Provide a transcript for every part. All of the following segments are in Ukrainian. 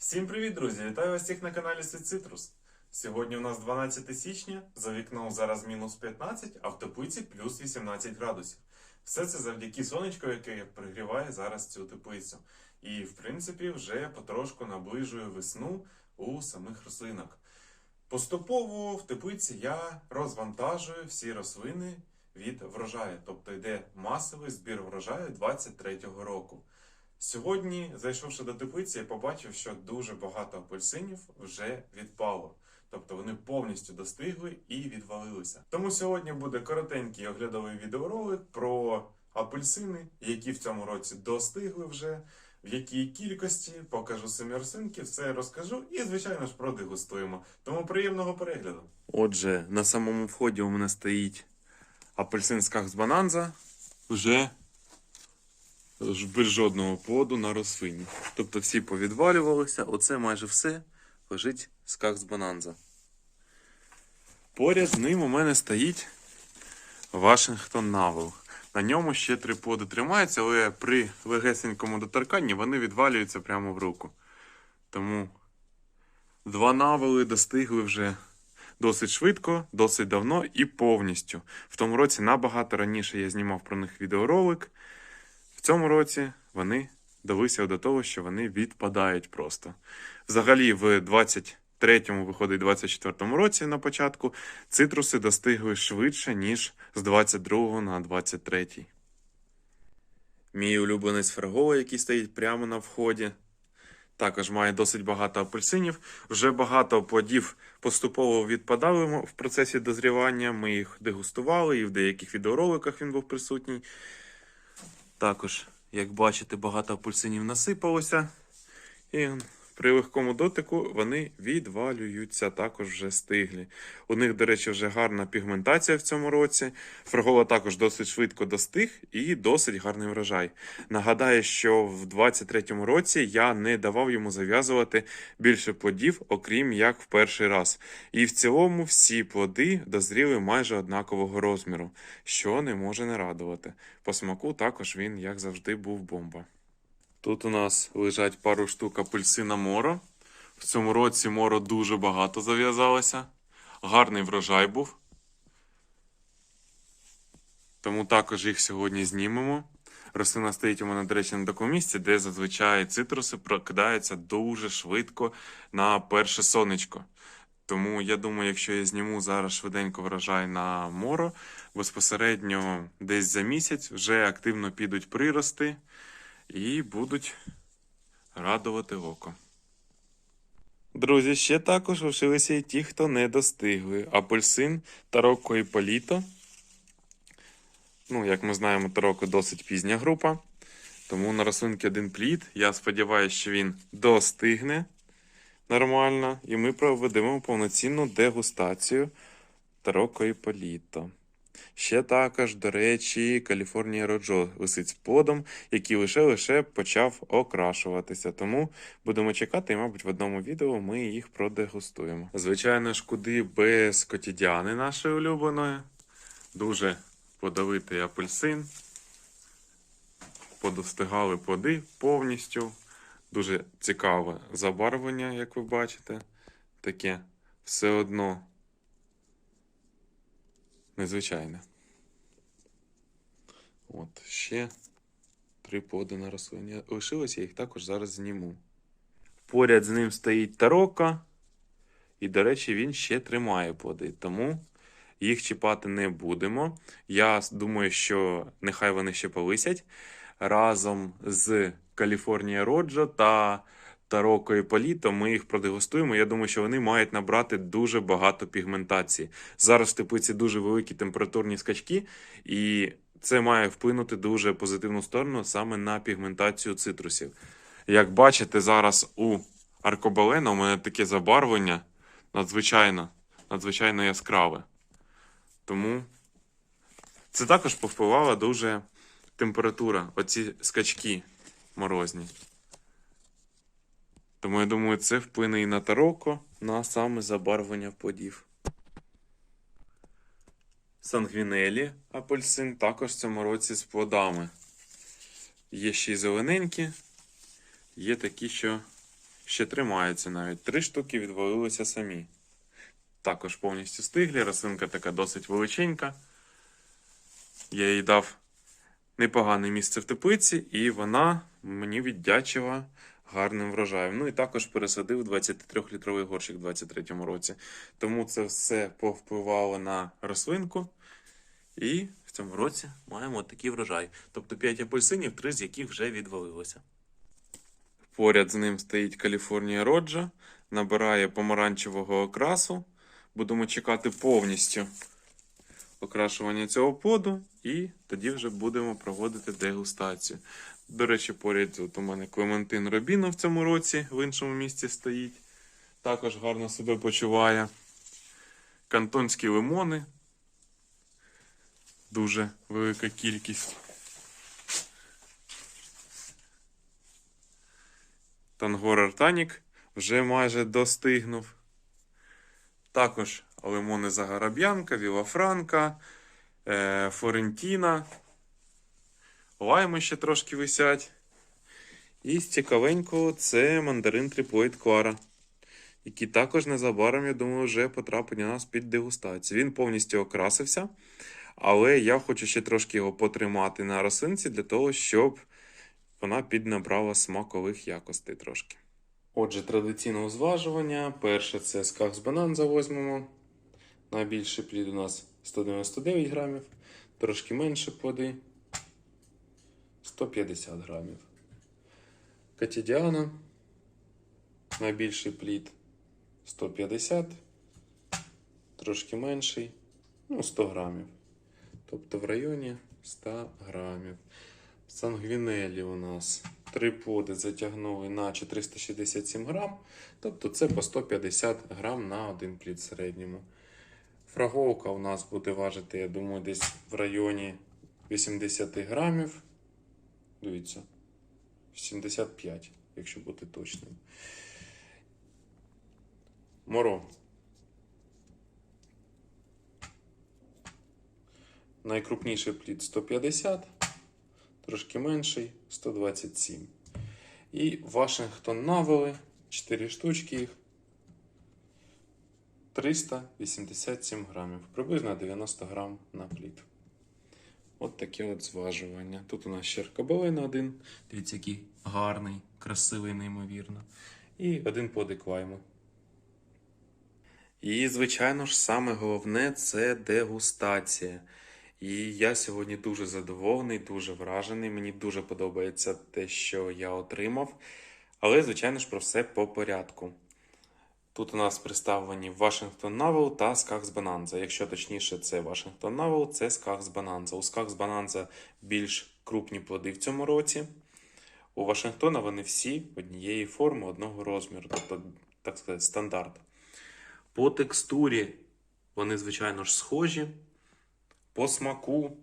Всім привіт, друзі! Вітаю вас всіх на каналі Світ Цитрус. Сьогодні у нас 12 січня, за вікном зараз мінус 15, а в теплиці плюс 18 градусів. Все це завдяки сонечку, яке пригріває зараз цю теплицю. І, в принципі, вже потрошку наближує весну у самих рослинок. Поступово в теплиці я розвантажую всі рослини від врожаю, тобто йде масовий збір врожаю 23-го року. Сьогодні, зайшовши до теплиці, я побачив, що дуже багато апельсинів вже відпало. Тобто вони повністю достигли і відвалилися. Тому сьогодні буде коротенький оглядовий відеоролик про апельсини, які в цьому році достигли вже, в якій кількості, покажу самі рослинки, все розкажу і, звичайно ж, продегустуємо. Тому приємного перегляду. Отже, на самому вході у мене стоїть апельсин з Бананза. Вже без жодного плоду на рослині. Тобто всі повідвалювалися, оце майже все лежить з Бананза. Поряд з ним у мене стоїть Вашингтон Навел. На ньому ще три плоди тримаються, але при легесенькому доторканні вони відвалюються прямо в руку. Тому два навели достигли вже досить швидко, досить давно і повністю. В тому році набагато раніше я знімав про них відеоролик. В цьому році вони далися до того, що вони відпадають просто. Взагалі, в 23-му, виходить, 24-му році на початку цитруси достигли швидше, ніж з 22-го на 23-й. Мій улюбленець Фергола, який стоїть прямо на вході. Також має досить багато апельсинів. Вже багато плодів поступово відпадали в процесі дозрівання. Ми їх дегустували, і в деяких відеороликах він був присутній. Також, як бачите, багато апельсинів насипалося. І при легкому дотику вони відвалюються, також вже стиглі. У них, до речі, вже гарна пігментація в цьому році. Фрагола також досить швидко достиг і досить гарний врожай. Нагадаю, що в 23-му році я не давав йому зав'язувати більше плодів, окрім як в перший раз. І в цілому всі плоди дозріли майже однакового розміру, що не може не радувати. По смаку також він, як завжди, був бомба. Тут у нас лежать пару штук апельсина моро. В цьому році моро дуже багато зав'язалося. Гарний врожай був. Тому також їх сьогодні знімемо. Рослина стоїть у мене, до речі, на такому місці, де зазвичай цитруси прокидаються дуже швидко на перше сонечко. Тому я думаю, якщо я зніму зараз швиденько врожай на моро, безпосередньо десь за місяць вже активно підуть прирости і будуть радувати око. Друзі, ще також лишилися і ті, хто не достигли. Апельсин, Тароко і Політо. Ну, як ми знаємо, Тароко досить пізня група. Тому на рослинки один плід. Я сподіваюся, що він достигне нормально. І ми проведемо повноцінну дегустацію Тароко і Політо. Ще також, до речі, Каліфорнія Роджо висить з плодом, який лише-лише почав окрашуватися. Тому будемо чекати, і, мабуть, в одному відео ми їх продегустуємо. Звичайно ж, куди без котідяни нашої улюбленої. Дуже подавитий апельсин. Подостигали плоди повністю. Дуже цікаве забарвлення, як ви бачите. Таке все одно незвичайне. От, ще три плоди на рослині. Лишилось, я їх також зараз зніму. Поряд з ним стоїть тарока. І, до речі, він ще тримає плоди, тому їх чіпати не будемо. Я думаю, що нехай вони ще повисять разом з Каліфорнія Роджо та Тароко і Політо. Ми їх продегустуємо. Я думаю, що вони мають набрати дуже багато пігментації. Зараз в теплиці дуже великі температурні скачки, і це має вплинути дуже позитивну сторону саме на пігментацію цитрусів. Як бачите, зараз у аркобалена у мене таке забарвлення надзвичайно, надзвичайно яскраве. Тому це також повпливала дуже температура, оці скачки морозні. Тому я думаю, це вплине і на тароко, на саме забарвлення плодів. Сангвінелі апельсин також в цьому році з плодами. Є ще й зелененькі, є такі, що ще тримаються навіть. Три штуки відвалилися самі. Також повністю стиглі. Рослинка така досить величенька. Я їй дав непогане місце в теплиці, і вона мені віддячила гарним врожаєм. Ну і також пересадив 23-літровий горщик у 23-му році. Тому це все повпливало на рослинку. І в цьому році маємо такий врожай. Тобто 5 апельсинів, 3 з яких вже відвалилося. Поряд з ним стоїть Каліфорнія Роджа, набирає помаранчевого окрасу. Будемо чекати повністю окрашування цього поду, і тоді вже будемо проводити дегустацію. До речі, поряд от у мене Клементин Робіно в цьому році в іншому місці стоїть. Також гарно себе почуває. Кантонські лимони. Дуже велика кількість. Тангор Артанік вже майже достигнув. Також лимони Загараб'янка, Вілафранка, е, Флорентіна. Лайми ще трошки висять. І з цікавенького це мандарин Триплоїд Клара, який також незабаром, я думаю, вже потрапить до нас під дегустацію. Він повністю окрасився, але я хочу ще трошки його потримати на рослинці для того, щоб вона піднабрала смакових якостей трошки. Отже, традиційне зважування. Перше це сках з бананза возьмемо. Найбільший плід у нас 199 грамів, трошки менше плоди 150 грамів. Катідіана. Найбільший плід 150, трошки менший, ну 100 грамів. Тобто в районі 100 грамів. Сангвінелі у нас три плоди затягнули на 467 грам, тобто це по 150 грам на один плід в середньому. Фраговка у нас буде важити, я думаю, десь в районі 80 грамів. Дивіться, 75, якщо бути точним. Моро. Найкрупніший плід 150, трошки менший 127. І Вашингтон Навели 4 штучки їх 387 грамів, приблизно 90 грам на плід. От таке от зважування. Тут у нас ще ркабелина один. Дивіться, який гарний, красивий, неймовірно. І один подик лайму. І, звичайно ж, саме головне це дегустація. І я сьогодні дуже задоволений, дуже вражений. Мені дуже подобається те, що я отримав. Але, звичайно ж, про все по порядку. Тут у нас представлені Вашингтон Навел та Скахс Бананза. Якщо точніше, це Вашингтон Навел, це Скахс Бананза. У Скахс Бананза більш крупні плоди в цьому році. У Вашингтона вони всі однієї форми, одного розміру, тобто, так сказати, стандарт. По текстурі вони, звичайно ж, схожі. По смаку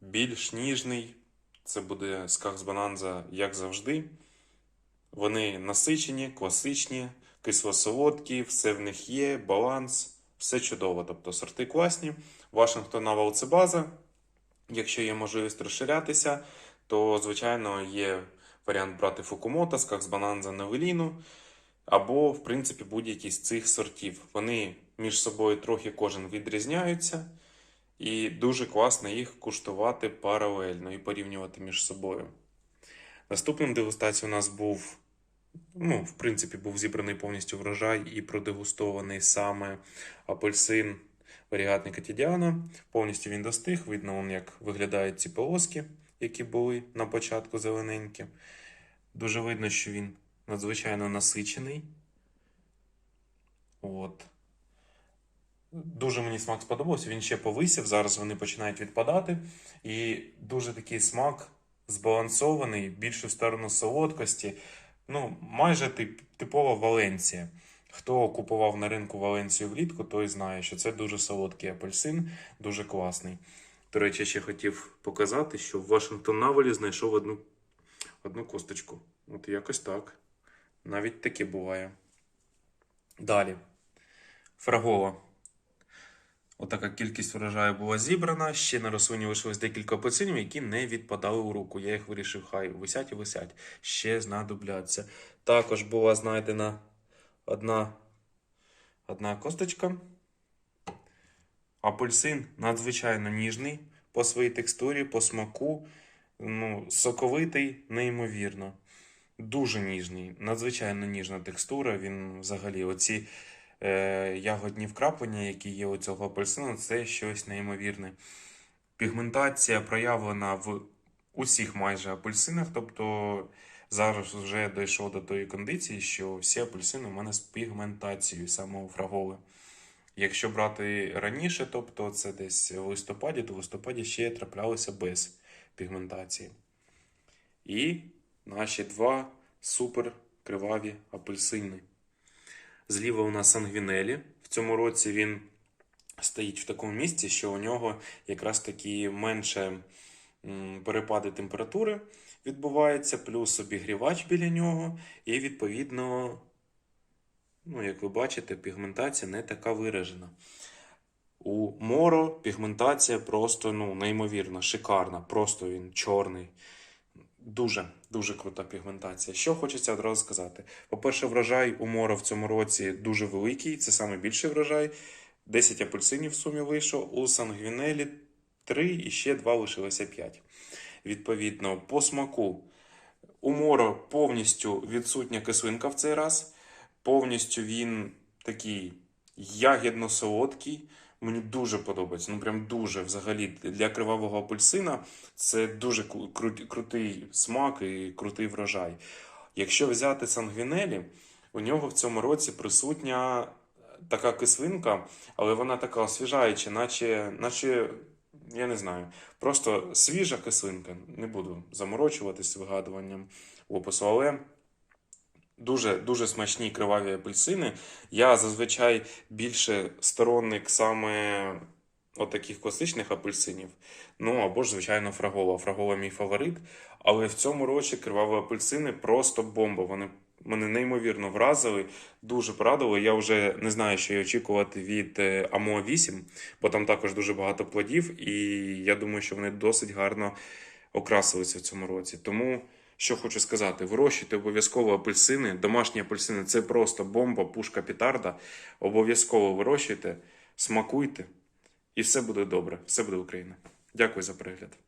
більш ніжний. Це буде Скахс Бананза, як завжди. Вони насичені, класичні, кисло-солодкі, все в них є, баланс, все чудово. Тобто сорти класні. Вашингтон Навал це база. Якщо є можливість розширятися, то, звичайно, є варіант брати Фукумото, Скакс Бананза Новеліну, або, в принципі, будь-який з цих сортів. Вони між собою трохи кожен відрізняються, і дуже класно їх куштувати паралельно і порівнювати між собою. Наступним дегустацією у нас був, ну, в принципі, був зібраний повністю врожай і продегустований саме апельсин варігатника Тідіана. Повністю він достиг. Видно, он, як виглядають ці полоски, які були на початку зелененькі. Дуже видно, що він надзвичайно насичений. От. Дуже мені смак сподобався. Він ще повисів. Зараз вони починають відпадати. І дуже такий смак збалансований, більше в сторону солодкості. Ну, майже тип, типова Валенція. Хто купував на ринку Валенцію влітку, той знає, що це дуже солодкий апельсин, дуже класний. До речі, ще хотів показати, що в Вашингтон Навелі знайшов одну, одну косточку. От якось так. Навіть таке буває. Далі. Фрагова. Отака кількість врожаю була зібрана. Ще на рослині лишилось декілька апельсинів, які не відпадали у руку. Я їх вирішив, хай висять і висять. Ще знадобляться. Також була знайдена одна, одна косточка. Апельсин надзвичайно ніжний по своїй текстурі, по смаку. Ну, соковитий, неймовірно. Дуже ніжний, надзвичайно ніжна текстура. Він взагалі, оці ягодні вкраплення, які є у цього апельсину, це щось неймовірне. Пігментація проявлена в усіх майже апельсинах. Тобто зараз вже дійшов до тої кондиції, що всі апельсини у мене з пігментацією саме у фраголи. Якщо брати раніше, тобто це десь в листопаді, то в листопаді ще траплялося без пігментації. І наші два супер криваві апельсини. Зліва у нас сангвінелі. В цьому році він стоїть в такому місці, що у нього якраз таки менше перепади температури відбувається, плюс обігрівач біля нього, і відповідно, ну, як ви бачите, пігментація не така виражена. У Моро пігментація просто ну, неймовірно, шикарна. Просто він чорний. Дуже, дуже крута пігментація. Що хочеться одразу сказати. По-перше, врожай у Моро в цьому році дуже великий, це найбільший врожай. 10 апельсинів в сумі вийшов, у Сангвінелі 3 і ще 2 лишилося 5. Відповідно, по смаку у Моро повністю відсутня кислинка в цей раз. Повністю він такий ягідно-солодкий. Мені дуже подобається. Ну прям дуже взагалі для кривавого апельсина це дуже кру- кру- крутий смак і крутий врожай. Якщо взяти сангвінелі, у нього в цьому році присутня така кислинка, але вона така освіжаюча, наче, наче я не знаю, просто свіжа кислинка. Не буду заморочуватись вигадуванням опису, але дуже, дуже смачні криваві апельсини. Я зазвичай більше сторонник саме отаких класичних апельсинів. Ну або ж, звичайно, фрагола. Фрагола мій фаворит. Але в цьому році криваві апельсини просто бомба. Вони мене неймовірно вразили, дуже порадили. Я вже не знаю, що й очікувати від е, Амо 8, бо там також дуже багато плодів, і я думаю, що вони досить гарно окрасилися в цьому році. Тому. Що хочу сказати, вирощуйте обов'язково апельсини. Домашні апельсини це просто бомба, пушка петарда. Обов'язково вирощуйте, смакуйте, і все буде добре, все буде Україна. Дякую за перегляд.